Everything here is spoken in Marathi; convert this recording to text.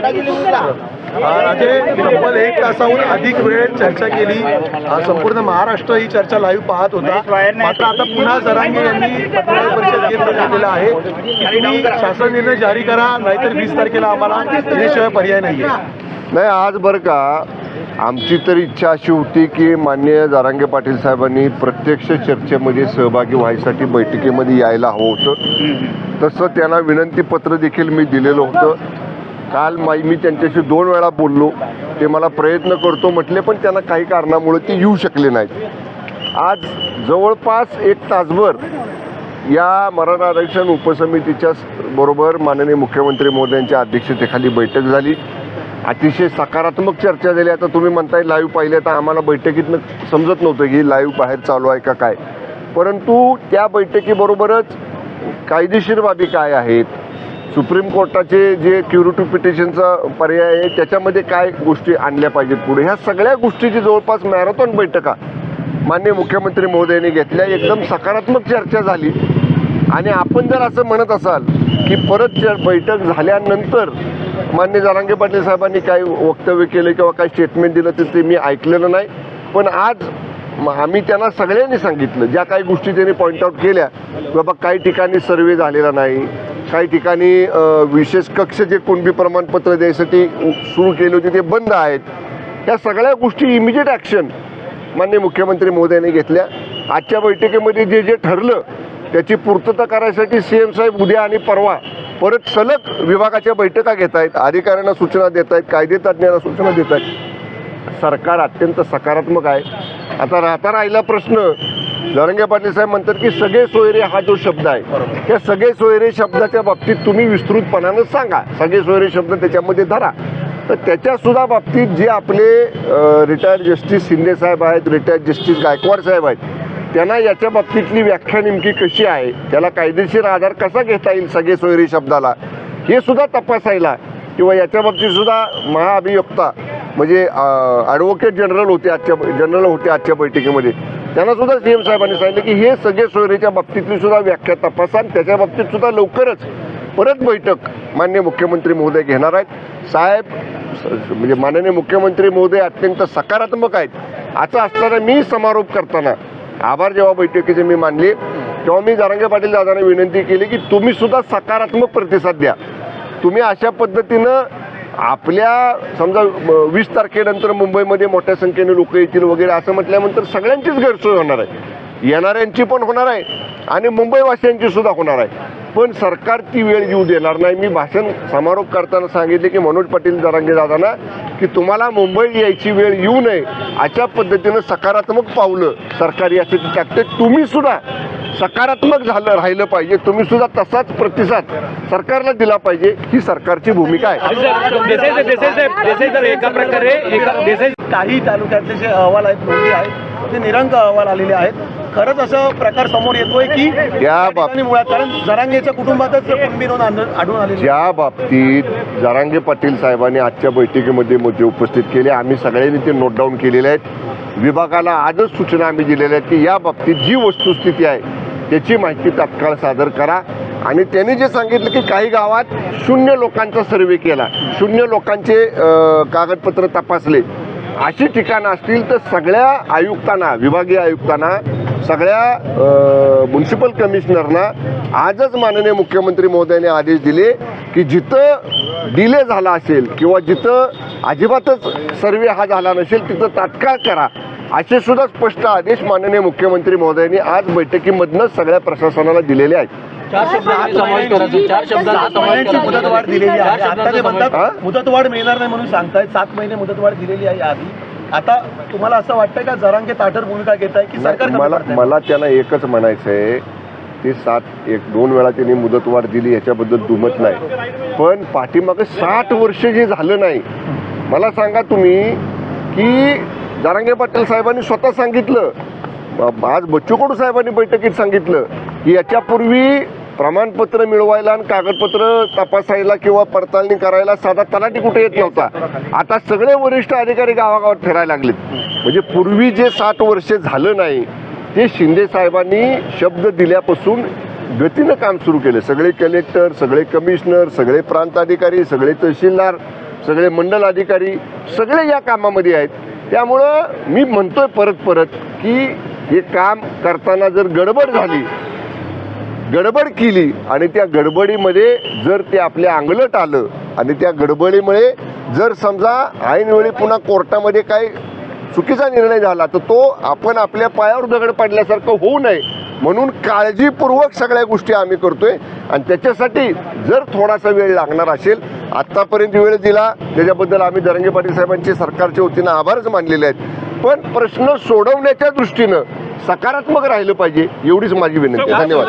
राजे तब्बल एक तासाहून अधिक वेळ चर्चा केली. संपूर्ण महाराष्ट्र ही चर्चा लाईव्ह पाहत होता. मात्र आता पुन्हा जरांगे यांनी पत्रकार परिषद घेत सांगितलेलं आहे. की तुम्ही शासन निर्णय जारी करा नाहीतर वीस तारखेला आम्हाला त्याशिवाय पर्याय नाहीये. नाही आज बरं का आमची तर इच्छा अशी होती की मान्य जारांगे पाटील साहेबांनी प्रत्यक्ष चर्चेमध्ये सहभागी व्हायसाठी बैठकीमध्ये यायला हवं होतं. तसं त्यांना विनंतीपत्र देखील मी दिलेलं होतं. काल माई मी त्यांच्याशी दोन वेळा बोललो. ते मला प्रयत्न करतो म्हटले पण त्यांना काही कारणामुळे ते येऊ शकले नाहीत. आज जवळपास एक तासभर या मराठा आरक्षण उपसमितीच्या बरोबर माननीय मुख्यमंत्री मोदयांच्या अध्यक्षतेखाली बैठक झाली. अतिशय सकारात्मक चर्चा झाली. आता तुम्ही म्हणताय लाईव्ह पाहिले तर आम्हाला बैठकीतनं समजत नव्हतं की लाईव्ह बाहेर चालू आहे का काय. परंतु त्या बैठकीबरोबरच कायदेशीर बाबी काय आहेत? सुप्रीम कोर्टाचे जे क्युरिटी पिटिशनचा पर्याय आहे त्याच्यामध्ये काय गोष्टी आणल्या पाहिजेत पुढे? ह्या सगळ्या गोष्टीची जवळपास मॅरेथॉन बैठका माननीय मुख्यमंत्री महोदयांनी घेतल्या. एकदम सकारात्मक चर्चा झाली. आणि आपण जर असं म्हणत असाल की परत बैठक झाल्यानंतर मान्य जरांगे पाटील साहेबांनी काही वक्तव्य केलं किंवा काही स्टेटमेंट दिलं तर ते मी ऐकलेलं नाही. पण आज म- आम्ही त्यांना सगळ्यांनी सांगितलं. ज्या काही गोष्टी त्यांनी पॉईंट आउट केल्या बाबा काही ठिकाणी सर्वे झालेला नाही. काही ठिकाणी विशेष कक्ष जे कुणबी प्रमाणपत्र द्यायसाठी सुरू केले होते ते बंद आहेत. या सगळ्या गोष्टी इमिजिएट ॲक्शन माननीय मुख्यमंत्री मोदयांनी घेतल्या. आजच्या बैठकीमध्ये जे जे ठरलं त्याची पूर्तता करायसाठी सी एम साहेब उद्या आणि परवा परत सलग विभागाच्या बैठका घेत आहेत अधिकाऱ्यांना सूचना देत आहेत कायदे तज्ज्ञांना सूचना देत आहेत. सरकार अत्यंत सकारात्मक आहे. आता राहता राहिला प्रश्न जरंगे पाटील साहेब म्हणतात की सगळे सोयरे हा जो शब्द आहे त्या सगळे सोयरे शब्दाच्या बाबतीत तुम्ही विस्तृतपणानं सांगा. सगळे सोयरे शब्द त्याच्यामध्ये धरा. तर त्याच्या सुद्धा बाबतीत जे आपले रिटायर्ड जस्टिस शिंदे साहेब आहेत रिटायर्ड जस्टिस गायकवाड साहेब आहेत त्यांना याच्या बाबतीतली व्याख्या नेमकी कशी आहे त्याला कायदेशीर आधार कसा घेता येईल सगळे सोयरे शब्दाला हे सुद्धा तपासायला किंवा याच्या बाबतीत सुद्धा महाअभियोक्ता म्हणजे ॲडव्होकेट जनरल होते आजच्या जनरल होते आजच्या बैठकीमध्ये. त्यांना सुद्धा सी एम साहेबांनी सांगितलं की हे सगळे सोयरेच्या बाबतीतली सुद्धा व्याख्या तपासा आणि त्याच्या बाबतीत सुद्धा लवकरच परत बैठक माननीय मुख्यमंत्री महोदय घेणार आहेत. साहेब म्हणजे माननीय मुख्यमंत्री महोदय अत्यंत सकारात्मक आहेत. असं असताना मी समारोप करताना आभार जेव्हा बैठकीचे मी मानले तेव्हा मी जारंगे पाटील दादांना विनंती केली की तुम्ही सुद्धा सकारात्मक प्रतिसाद द्या. तुम्ही अशा पद्धतीनं आपल्या समजा वीस तारखेनंतर मुंबईमध्ये मोठ्या संख्येने लोक येतील वगैरे असं म्हटल्यानंतर सगळ्यांचीच गैरसोय होणार आहे. येणाऱ्यांची पण होणार आहे आणि मुंबईवासियांची सुद्धा होणार आहे. पण सरकार ती वेळ येऊ देणार नाही. मी भाषण समारोप करताना सांगितले की मनोज पाटील जरांगे दादांना की तुम्हाला मुंबई यायची वेळ येऊ नये अशा पद्धतीनं सकारात्मक पावलं सरकार यासाठी टाकते. तुम्ही सुद्धा सकारात्मक झालं राहिलं पाहिजे. तुम्ही सुद्धा तसाच प्रतिसाद सरकारला दिला पाहिजे. ही सरकारची भूमिका आहे. एका प्रकारे काही तालुक्यातले जे अहवाल आहेत नोंदी आहेत ते निरंक अहवाल आलेले आहेत. खरंच असं प्रकार समोर येतोय की या बाब- आणि मुळात कारण जरांगेच्या कुटुंबातच कुणबी नोंद आढळून आलेली आहे. ज्या बाबतीत जरांगे पाटील साहेबांनी आजच्या बैठकीमध्ये मुद्दे उपस्थित केले आम्ही सगळ्यांनी ते नोट डाऊन केलेले आहेत. विभागाला आजच सूचना आम्ही दिलेल्या आहेत की या बाबतीत जी वस्तुस्थिती आहे त्याची माहिती तात्काळ सादर करा. आणि त्यांनी जे सांगितलं की काही गावात शून्य लोकांचा सर्वे केला. शून्य लोकांचे कागदपत्र तपासले. अशी ठिकाणं असतील तर सगळ्या आयुक्तांना विभागीय आयुक्तांना सगळ्या म्युन्सिपल कमिशनरना आजच माननीय मुख्यमंत्री महोदयाने आदेश दिले की जिथं डिले झाला असेल किंवा जिथं अजिबातच सर्वे हा झाला नसेल तिथं तात्काळ करा. असे सुद्धा स्पष्ट आदेश माननीय मुख्यमंत्री महोदयांनी आज बैठकीमधनंच सगळ्या प्रशासनाला दिलेले आहेत. चार शब्दांचा समावेश करायचा. चार शब्दांचा सात समावेश महिन्यांची करायचा. मुदतवाढ दिलेली आहे आता ते म्हणतात हा? मुदतवाढ मिळणार नाही म्हणून सांगतायत. सात महिने मुदतवाढ दिलेली आहे आधी. आता तुम्हाला असं वाटतंय का जरांगे ताठर भूमिका घेत आहे की सरकार मला? मला त्यांना एकच म्हणायचं आहे ते सात एक दोन वेळा त्यांनी मुदतवाढ दिली याच्याबद्दल दुमत नाही. पण पाठीमागं साठ वर्ष जे झालं नाही मला सांगा तुम्ही की जारांगे पाटील साहेबांनी स्वतः सांगितलं आज बच्चू कडू साहेबांनी बैठकीत सांगितलं की याच्यापूर्वी प्रमाणपत्र मिळवायला आणि कागदपत्र तपासायला किंवा पडताळणी करायला साधा तलाठी कुठे येत नव्हता. आता सगळे वरिष्ठ अधिकारी गावागावात फिरायला लागलेत. म्हणजे पूर्वी जे साठ वर्षे झालं नाही ते शिंदे साहेबांनी शब्द दिल्यापासून गतीनं काम सुरू केलं. सगळे कलेक्टर सगळे कमिशनर सगळे प्रांत अधिकारी सगळे तहसीलदार सगळे मंडल अधिकारी सगळे या कामामध्ये आहेत. त्यामुळं मी म्हणतोय परत परत की हे काम करताना जर गडबड झाली गडबड केली आणि त्या गडबडीमध्ये जर ते आपल्या अंगलट आलं आणि त्या गडबडीमुळे जर समजा ऐनवेळी पुन्हा कोर्टामध्ये काही चुकीचा निर्णय झाला तर तो आपण आपल्या पायावर दगड पडल्यासारखं होऊ नये. म्हणून काळजीपूर्वक सगळ्या गोष्टी आम्ही करतोय. आणि त्याच्यासाठी जर थोडासा वेळ लागणार असेल आत्तापर्यंत वेळ दिला त्याच्याबद्दल आम्ही दरंगे पाटील साहेबांचे सरकारच्या वतीनं आभारच मानलेले आहेत. पण प्रश्न सोडवण्याच्या दृष्टीनं सकारात्मक राहिलं पाहिजे एवढीच माझी विनंती धन्यवाद.